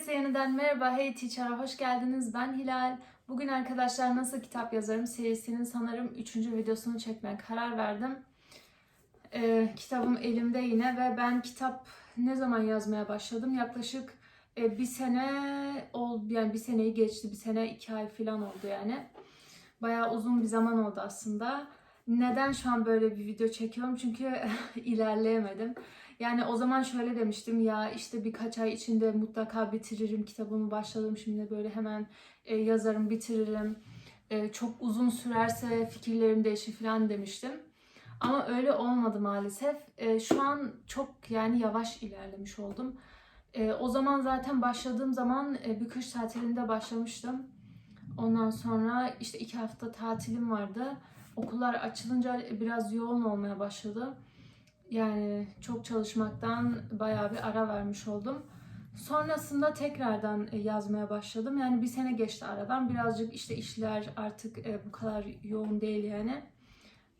Herkese yeniden merhaba, hey teacher'a hoş geldiniz. Ben Hilal. Bugün arkadaşlar Nasıl Kitap Yazarım serisinin sanırım 3. videosunu çekmeye karar verdim. Ee, kitabım elimde yine ve ben kitap ne zaman yazmaya başladım? Yaklaşık e, bir sene oldu, yani bir seneyi geçti, bir sene iki ay falan oldu yani. Bayağı uzun bir zaman oldu aslında. Neden şu an böyle bir video çekiyorum? Çünkü ilerleyemedim. Yani o zaman şöyle demiştim ya işte birkaç ay içinde mutlaka bitiririm kitabımı başladım şimdi böyle hemen e, yazarım bitiririm. E, çok uzun sürerse fikirlerim değişir falan demiştim. Ama öyle olmadı maalesef. E, şu an çok yani yavaş ilerlemiş oldum. E, o zaman zaten başladığım zaman e, bir kış tatilinde başlamıştım. Ondan sonra işte iki hafta tatilim vardı. Okullar açılınca biraz yoğun olmaya başladı. Yani çok çalışmaktan bayağı bir ara vermiş oldum. Sonrasında tekrardan e, yazmaya başladım. Yani bir sene geçti aradan. Birazcık işte işler artık e, bu kadar yoğun değil yani.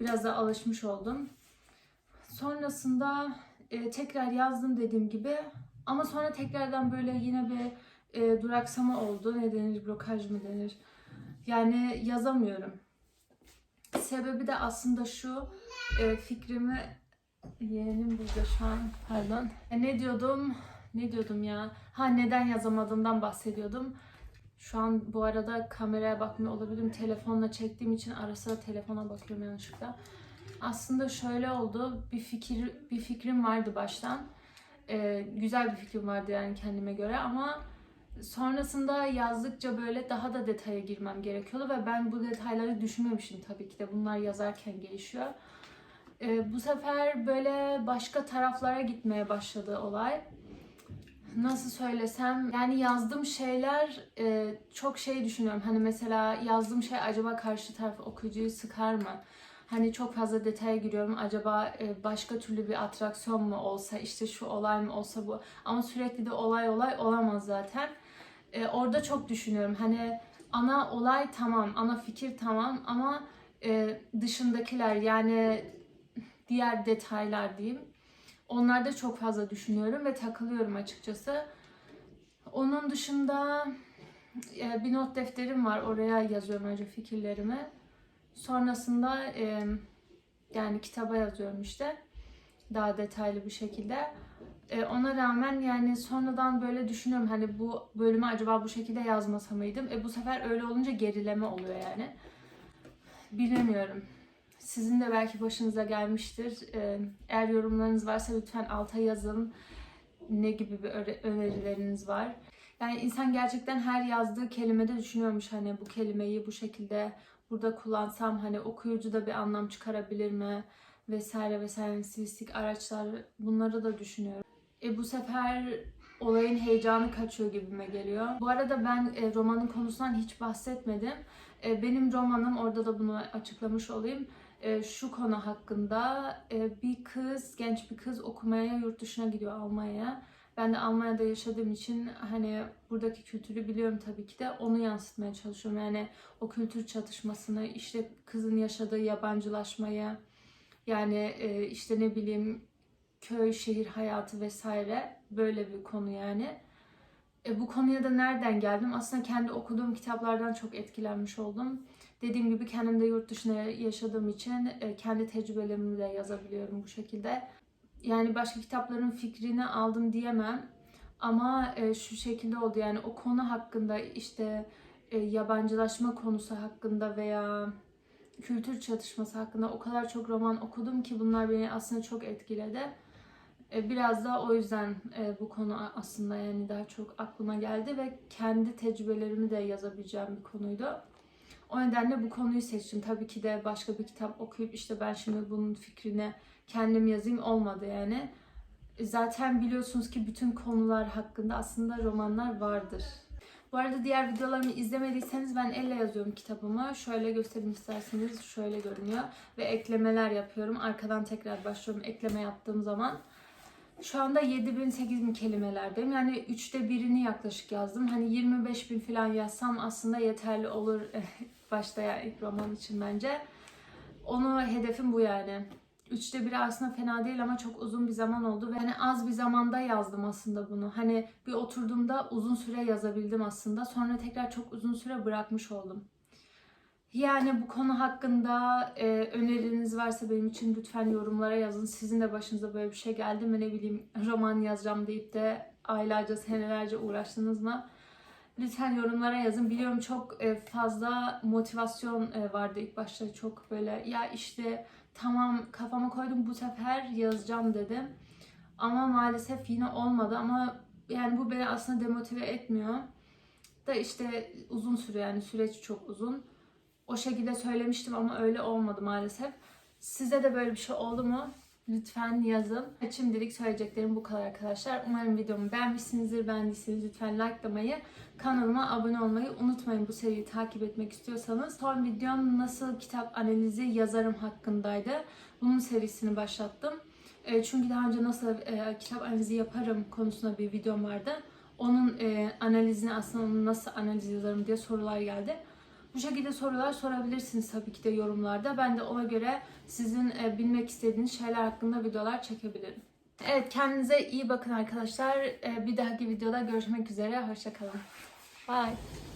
Biraz da alışmış oldum. Sonrasında e, tekrar yazdım dediğim gibi. Ama sonra tekrardan böyle yine bir duraksama oldu. Ne denir? Blokaj mı denir? Yani yazamıyorum. Sebebi de aslında şu. e, fikrimi Yeğenim burada şu an. Pardon. E, ne diyordum? Ne diyordum ya? Ha neden yazamadığımdan bahsediyordum. Şu an bu arada kameraya bakmıyor olabilirim. Telefonla çektiğim için ara sıra telefona bakıyorum yanlışlıkla. Aslında şöyle oldu. Bir fikir bir fikrim vardı baştan. E, güzel bir fikrim vardı yani kendime göre ama sonrasında yazdıkça böyle daha da detaya girmem gerekiyordu ve ben bu detayları düşünmemiştim tabii ki de. Bunlar yazarken gelişiyor. Ee, bu sefer böyle başka taraflara gitmeye başladı olay. Nasıl söylesem yani yazdığım şeyler e, çok şey düşünüyorum. Hani mesela yazdığım şey acaba karşı taraf okuyucuyu sıkar mı? Hani çok fazla detaya giriyorum. Acaba e, başka türlü bir atraksiyon mu olsa, işte şu olay mı olsa bu. Ama sürekli de olay olay olamaz zaten. E, orada çok düşünüyorum. Hani ana olay tamam, ana fikir tamam ama e, dışındakiler yani diğer detaylar diyeyim. Onlarda çok fazla düşünüyorum ve takılıyorum açıkçası. Onun dışında e, bir not defterim var. Oraya yazıyorum önce fikirlerimi. Sonrasında e, yani kitaba yazıyorum işte. Daha detaylı bir şekilde. E, ona rağmen yani sonradan böyle düşünüyorum hani bu bölümü acaba bu şekilde yazmasa mıydım? E bu sefer öyle olunca gerileme oluyor yani. Bilemiyorum. Sizin de belki başınıza gelmiştir. Ee, Eğer yorumlarınız varsa lütfen alta yazın. Ne gibi bir önerileriniz var? Yani insan gerçekten her yazdığı kelimede düşünüyormuş hani bu kelimeyi bu şekilde burada kullansam hani okuyucu da bir anlam çıkarabilir mi? Vesaire vesaire stilistik araçlar bunları da düşünüyorum. E bu sefer olayın heyecanı kaçıyor gibime geliyor. Bu arada ben e, romanın konusundan hiç bahsetmedim. E, benim romanım orada da bunu açıklamış olayım e, şu konu hakkında e, bir kız, genç bir kız okumaya yurt dışına gidiyor Almanya'ya. Ben de Almanya'da yaşadığım için hani buradaki kültürü biliyorum tabii ki de onu yansıtmaya çalışıyorum. Yani o kültür çatışmasını, işte kızın yaşadığı yabancılaşmayı, yani e, işte ne bileyim köy, şehir hayatı vesaire böyle bir konu yani. E, bu konuya da nereden geldim? Aslında kendi okuduğum kitaplardan çok etkilenmiş oldum. Dediğim gibi kendim de yurt dışında yaşadığım için e, kendi tecrübelerimi de yazabiliyorum bu şekilde. Yani başka kitapların fikrini aldım diyemem. Ama e, şu şekilde oldu yani o konu hakkında işte e, yabancılaşma konusu hakkında veya kültür çatışması hakkında o kadar çok roman okudum ki bunlar beni aslında çok etkiledi. Biraz da o yüzden bu konu aslında yani daha çok aklıma geldi ve kendi tecrübelerimi de yazabileceğim bir konuydu. O nedenle bu konuyu seçtim. Tabii ki de başka bir kitap okuyup işte ben şimdi bunun fikrini kendim yazayım olmadı yani. Zaten biliyorsunuz ki bütün konular hakkında aslında romanlar vardır. Bu arada diğer videolarımı izlemediyseniz ben elle yazıyorum kitabımı. Şöyle göstereyim isterseniz. Şöyle görünüyor. Ve eklemeler yapıyorum. Arkadan tekrar başlıyorum ekleme yaptığım zaman. Şu anda 7000 8000 kelimelerdeyim. Yani üçte birini yaklaşık yazdım. Hani 25 bin falan yazsam aslında yeterli olur başta yani ilk roman için bence. Onu hedefim bu yani. Üçte biri aslında fena değil ama çok uzun bir zaman oldu ve hani az bir zamanda yazdım aslında bunu. Hani bir oturduğumda uzun süre yazabildim aslında. Sonra tekrar çok uzun süre bırakmış oldum. Yani bu konu hakkında e, öneriniz varsa benim için lütfen yorumlara yazın. Sizin de başınıza böyle bir şey geldi mi ne bileyim roman yazacağım deyip de aylarca senelerce uğraştınız mı? Lütfen yorumlara yazın. Biliyorum çok e, fazla motivasyon e, vardı ilk başta çok böyle ya işte tamam kafama koydum bu sefer yazacağım dedim. Ama maalesef yine olmadı ama yani bu beni aslında demotive etmiyor. Da işte uzun süre yani süreç çok uzun. O şekilde söylemiştim ama öyle olmadı maalesef. Size de böyle bir şey oldu mu? Lütfen yazın. Şimdilik söyleyeceklerim bu kadar arkadaşlar. Umarım videomu beğenmişsinizdir. Beğendiyseniz lütfen likelamayı, kanalıma abone olmayı unutmayın bu seriyi takip etmek istiyorsanız. Son videom nasıl kitap analizi yazarım hakkındaydı. Bunun serisini başlattım. E, çünkü daha önce nasıl e, kitap analizi yaparım konusunda bir videom vardı. Onun e, analizini aslında nasıl analiz yazarım diye sorular geldi. Bu şekilde sorular sorabilirsiniz tabii ki de yorumlarda. Ben de ona göre sizin e, bilmek istediğiniz şeyler hakkında videolar çekebilirim. Evet kendinize iyi bakın arkadaşlar. E, bir dahaki videoda görüşmek üzere. Hoşçakalın. Bye.